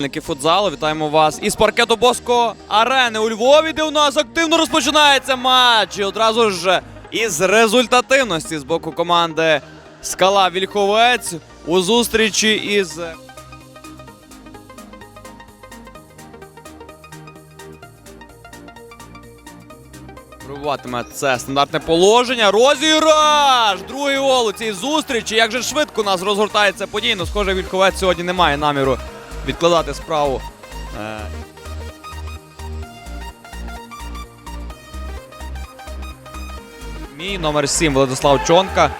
Футзалу, вітаємо вас із паркету Боско Арени у Львові, де у нас активно розпочинається матч. І одразу ж із результативності з боку команди Скала Вільховець у зустрічі із. Пробуватиме це стандартне положення. Розіграш! Другий гол у цій зустрічі. Як же швидко у нас розгортається подія. Ну, схоже, Вільховець сьогодні не має наміру відкладати справу. Е, Мій номер 7 Владислав Чонка.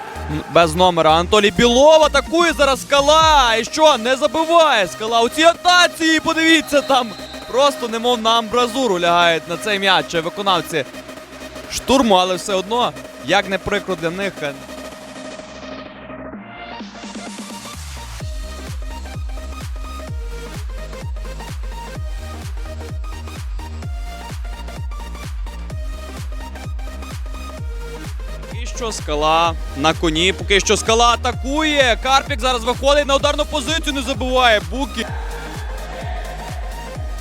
Без номера Анатолій Білов атакує зараз скала. І що? Не забиває скала. У цій атаці. Подивіться там. Просто немов на амбразуру лягають на цей м'яч виконавці штурму, але все одно, як не прикро для них. Що скала на коні, поки що скала атакує. Карпік зараз виходить на ударну позицію, не забуває. Букі.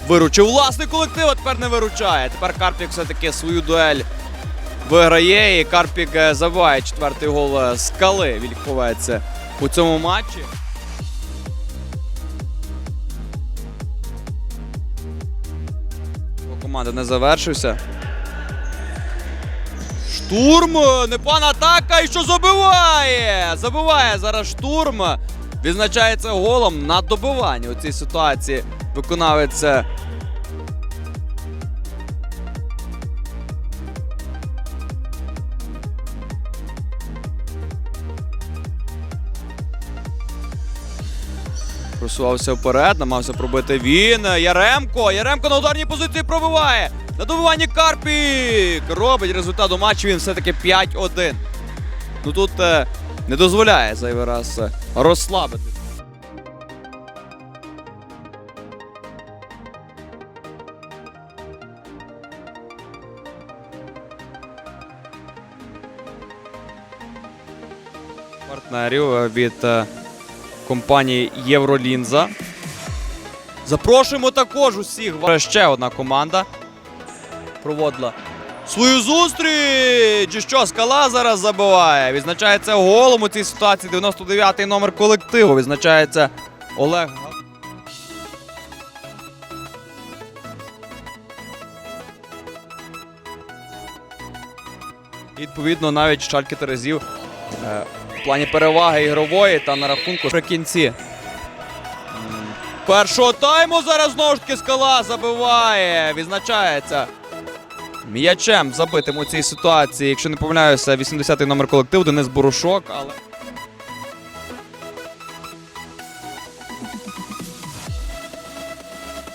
Виручив власний колектив, а тепер не виручає. Тепер Карпік все-таки свою дуель виграє. І Карпік е, забиває четвертий гол е, скали. Вільховець у цьому матчі. Команда не завершився. Штурм! Непана атака і що забиває! Забиває зараз штурм. Відзначається голом на добиванні у цій ситуації. Виконавець е, Просувався вперед, намагався пробити він. Яремко. Яремко на ударній позиції пробиває. На добиванні Карпік. Робить результат у матчі. Він все-таки 5-1. Ну тут е, не дозволяє зайвий раз е, розслабити. Партнерів е, від е, компанії Євролінза. Запрошуємо також усіх. Ще одна команда проводила свою зустріч. І що, скала зараз забиває. Відзначається голом у цій ситуації. 99-й номер колективу. Відзначається Олег. І, Відповідно, навіть Шальки Терезів е, в плані переваги ігрової та на рахунку при кінці. Першого тайму зараз знову ж таки скала забиває. Відзначається м'ячем забитим у цій ситуації. Якщо не помиляюся, 80-й номер колективу Денис Борошок, але.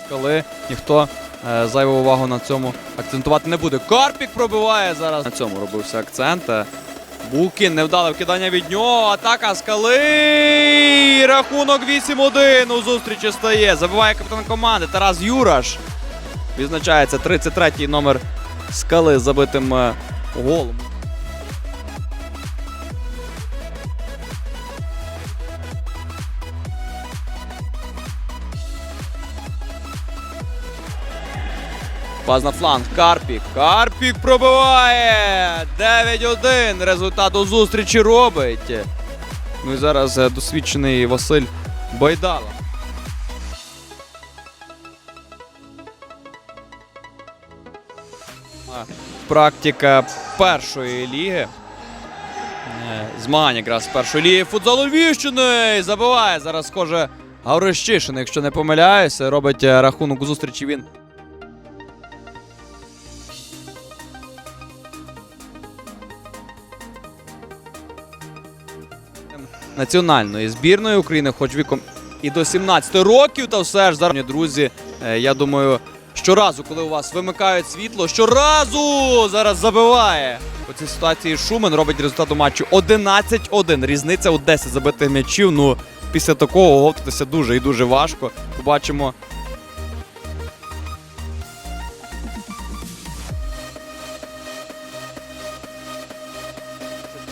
Скали ніхто е, зайву увагу на цьому акцентувати не буде. Карпік пробиває зараз. На цьому робився акцент. Е, Букін, невдале вкидання від нього. Атака скали. Рахунок 8-1 у зустрічі стає. Забиває капітан команди Тарас Юраш. Відзначається 33-й номер скали забитим е, голом. Пас на фланг. Карпік. Карпік пробиває. 9-1. Результат у зустрічі робить. Ну і зараз е, досвідчений Василь Байдала. Практика першої ліги. Е, Змагання якраз першої ліги футзалу Львівщини. Забиває зараз, схоже, Гаврищишин, якщо не помиляюся. Робить е, рахунок у зустрічі він національної збірної України, хоч віком і до 17 років, та все ж зараз, друзі, е, я думаю, щоразу, коли у вас вимикають світло, щоразу зараз забиває. У цій ситуації Шумен робить результат у матчу 11-1. Різниця у 10 забитих м'ячів. Ну, після такого оговтатися дуже і дуже важко. Побачимо.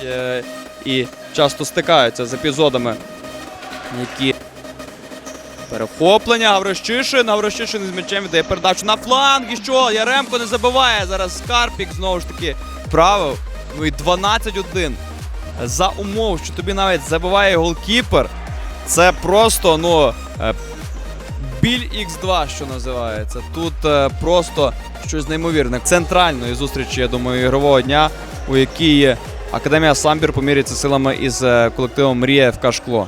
Е, І часто стикаються з епізодами, які Перехоплення, Гаврощишин, Гаврощишин із м'ячем віддає передачу на фланг. І що? Яремко не забиває. Зараз Скарпік знову ж таки правив. Ну і 12-1. За умов, що тобі навіть забиває голкіпер. Це просто, ну. е, Біль X2, що називається. Тут е, просто щось неймовірне. Центральної зустрічі, я думаю, ігрового дня, у якій Академія Самбір поміряється силами із е, колективом Мрія ФК Шкло.